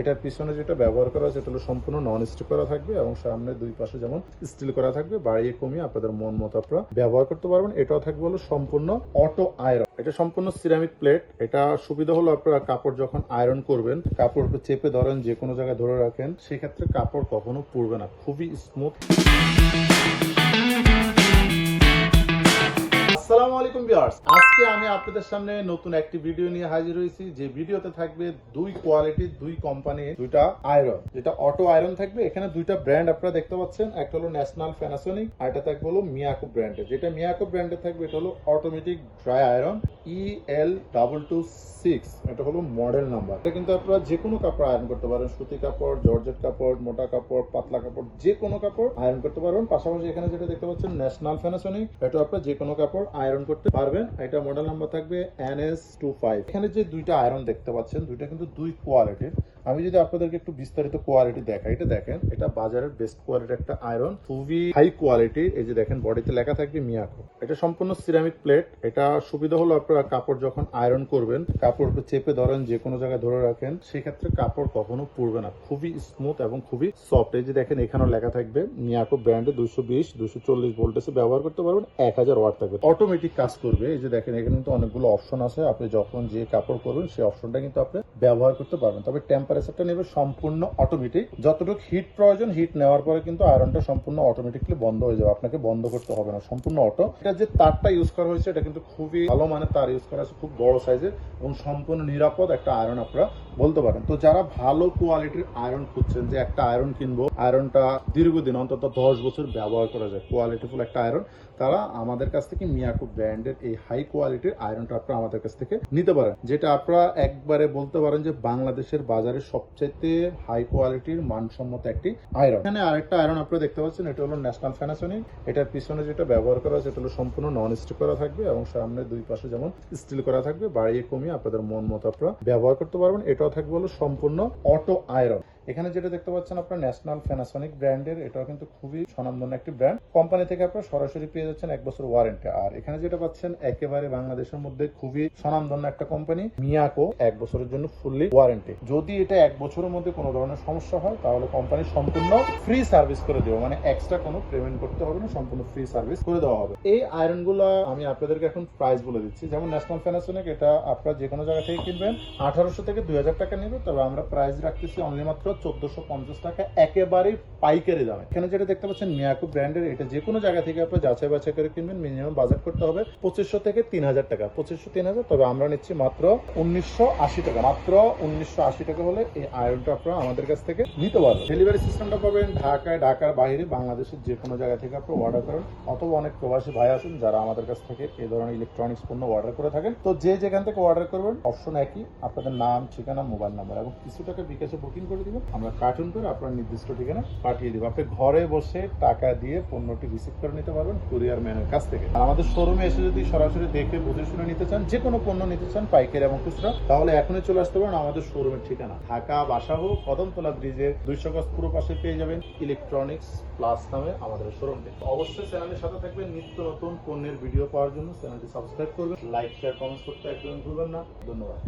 এটার পিছনে যেটা ব্যবহার করা হয়েছে হলো সম্পূর্ণ নন স্টিক করা থাকবে এবং সামনে দুই পাশে যেমন স্টিল করা থাকবে, বাড়িয়ে কমিয়ে আপনাদের মন মতো আপনারা ব্যবহার করতে পারবেন। এটাও থাকবে হলো সম্পূর্ণ অটো আয়রন এটা সম্পূর্ণ সিরামিক প্লেট এটা সুবিধা হলো আপনারা কাপড় যখন আয়রন করবেন, কাপড় চেপে ধরেন যে কোনো জায়গায় ধরে রাখেন, সেক্ষেত্রে কাপড় কখনো পুড়বে না। খুবই স্মুথ আলাইকুম ভিউয়ার্স। আজকে আমি আপনাদের সামনে নতুন একটি ভিডিও নিয়ে হাজির হয়েছি। যে ভিডিওতে থাকবে দুই কোয়ালিটির দুই কোম্পানির দুইটা আয়রন। যেটা অটো আয়রন থাকবে, এখানে দুইটা ব্র্যান্ড আপনারা দেখতে পাচ্ছেন। একটা হলো ন্যাশনাল প্যানাসোনিক আর এটা থাকবে হলো মিয়াকো ব্র্যান্ডের যেটা মিয়াকো ব্র্যান্ডের থাকবে, এটা হলো automatic dry iron E double two six এটা হলো মডেল নাম্বার এটা কিন্তু আপনারা যে কোনো কাপড় আয়রন করতে পারেন। সুতি কাপড়, জর্জেট কাপড়, মোটা কাপড়, পাতলা কাপড় যে কোনো কাপড় আয়রন করতে পারবেন পাশাপাশি এখানে যেটা দেখতে পাচ্ছেন, ন্যাশনাল প্যানাসোনিক এটা আপনারা যে কোনো কাপড় আয়রন করতে পারবেন। এটা মডেল নাম্বার থাকবে এন এস টু ফাইভ এখানে যে দুইটা আয়রন দেখতে পাচ্ছেন, দুইটা কিন্তু দুই কোয়ালিটির আমি যদি আপনাদেরকে একটু বিস্তারিত কোয়ালিটি দেখাই, এটা দেখেন, এটা বাজারের বেস্ট কোয়ালিটি একটা আয়রন খুবই হাই কোয়ালিটি এই যে দেখেন বডিতে লেখা থাকবে মিয়াকো। এটা সম্পূর্ণ সিরামিক প্লেট এটা সুবিধা হলো আপনারা কাপড় যখন আয়রন করবেন কাপড় চেপে ধরেন যে কোনো জায়গায় ধরে রাখেন, সেক্ষেত্রে কাপড় কখনো পুড়বে না। খুবই স্মুথ এবং খুবই সফট এই যে দেখেন, এখানেও লেখা থাকবে, মিয়াকো ব্র্যান্ডে দুশো বিশ দুশো চল্লিশ ভোল্টেজে ব্যবহার করতে পারবেন, এক হাজার ওয়াট থাকবে। অটোমেটিক কাজ করবে। এই যে দেখেন, এখানে কিন্তু অনেকগুলো অপশন আছে। আপনি যখন যে কাপড় করবেন সেই অপশনটা কিন্তু আপনি ব্যবহার করতে পারবেন। তবে টেম্পারেচারটা নেবে সম্পূর্ণ অটোমেটিক যতটুকু হিট প্রয়োজন হিট নেওয়ার পরে কিন্তু আয়রনটা সম্পূর্ণ অটোমেটিকলি বন্ধ হয়ে যাবে। আপনাকে বন্ধ করতে হবে না, সম্পূর্ণ অটো এটা যে তারটা ইউজ করা হয়েছে, এটা কিন্তু খুবই ভালো মানে তার ইউজ করা হয়েছে খুব বড় সাইজের এবং সম্পূর্ণ নিরাপদ একটা আয়রন আপনারা বলতে পারেন। তো যারা ভালো কোয়ালিটির আয়রন খুঁজছেন, যে একটা আয়রন কিনবো আয়রনটা দীর্ঘদিন, অন্তত দশ বছর ব্যবহার করা যায় কোয়ালিটিফুল একটা আয়রন তারা আমাদের কাছ থেকে মিয়াকো ব্র্যান্ডের এই হাই কোয়ালিটির আয়রনটা আপনারা আমাদের কাছ থেকে নিতে পারেন। যেটা আপনারা একবারে বলতে পারেন যে বাংলাদেশের বাজারে সবচাইতে হাই কোয়ালিটির মানসম্মত একটি আয়রন এখানে আরেকটা আয়রন আপনারা দেখতে পাচ্ছেন, এটা হলো ন্যাশনাল ফ্যানাসনিক এটার পিছনে যেটা ব্যবহার করা হয়েছে, এটা হলো সম্পূর্ণ নন স্টিক করা থাকবে এবং সামনে দুই পাশে যেমন স্টিল করা থাকবে। বাড়িয়ে কমিয়ে আপনাদের মন মতো আপনারা ব্যবহার করতে পারবেন। এটাও থাকবে হলো সম্পূর্ণ অটো আয়রন এখানে যেটা দেখতে পাচ্ছেন আপনার ন্যাশনাল প্যানাসোনিক ব্র্যান্ডের এটাও কিন্তু খুবই স্বনামধন্য একটি ব্র্যান্ড কোম্পানি থেকে আপনারা সরাসরি পেয়ে যাচ্ছেন এক বছর ওয়ারেন্টি আর এখানে যেটা পাচ্ছেন, একেবারে বাংলাদেশের মধ্যে খুবই স্বনামধন্য একটা কোম্পানি মিয়াকো এক বছরের জন্য ফুললি ওয়ারেন্টি যদি এটা এক বছরের মধ্যে কোনো ধরনের সমস্যা হয়, তাহলে কোম্পানি সম্পূর্ণ ফ্রি সার্ভিস করে দেবে। মানে এক্সট্রা কোনো পেমেন্ট করতে হবে না, সম্পূর্ণ ফ্রি সার্ভিস করে দেওয়া হবে। এই আয়রন আমি আপনাদেরকে এখন প্রাইস বলে দিচ্ছি। যেমন ন্যাশনাল প্যানাসোনিক এটা আপনারা যে কোনো জায়গা থেকে কিনবেন, আঠারোশো থেকে দুই হাজার টাকা নেবে। তবে আমরা প্রাইস রাখতেছি অনলি মাত্র চোদ্দশো পঞ্চাশ টাকা একেবারে পাইকারি দামে। এখানে যেটা দেখতে পাচ্ছেন, মিয়াকো ব্র্যান্ডের এটা যে কোনো জায়গা থেকে আপনি যাচাই বাছাই করে কিনবেন, মিনিমাম বাজেট করতে হবে পঁচিশশো থেকে তিন হাজার টাকা। পঁচিশশো, তিন হাজার, তবে আমরা নিচ্ছি মাত্র উনিশশো আশি টাকা। মাত্র উনিশশো আশি টাকা হলে এই আয়রনটা আপনারা আমাদের কাছ থেকে নিতে পারবেন। ডেলিভারি সিস্টেমটা পাবেন ঢাকায়, ঢাকার বাইরে, বাংলাদেশের যে কোনো জায়গা থেকে আপনি অর্ডার করেন। অথবা অনেক প্রবাসী ভাই আছেন যারা আমাদের কাছ থেকে এই ধরনের ইলেকট্রনিক্স পণ্য অর্ডার করে থাকেন। তো যে যেখান থেকে অর্ডার করবেন অপশন একই, আপনাদের নাম, ঠিকানা মোবাইল নাম্বার এবং কিছু টাকা বিকাশে বুকিং করে দিবেন। আমরা কার্টুন করে আপনার নির্দিষ্ট ঠিকানা পাঠিয়ে দিব। আপনি ঘরে বসে টাকা দিয়ে পণ্যটি রিসিভ করে নিতে পারবেন কুরিয়ার ম্যানের কাছ থেকে। আর আমাদের শোরুমে এসে যদি সরাসরি দেখে বুঝে শুনে নিতে চান, যে কোনো পণ্য নিতে চান, পাইকারি এবং খুচরা, তাহলে এখনই চলে আসতে পারেন আমাদের শোরুমের ঠিকানা। ঢাকা বাসা হোক, কদমতলা ব্রিজের দুইশো গজ পুরো পাশে পেয়ে যাবেন ইলেকট্রনিক্স প্লাস নামে আমাদের শোরুমটি অবশ্যই চ্যানেলের সাথে থাকবেন। নিত্য নতুন পণ্যের ভিডিও পাওয়ার জন্য চ্যানেলটি সাবস্ক্রাইব করবেন। লাইক শেয়ার কমেন্টস করতে একদম ভুলবেন না। ধন্যবাদ।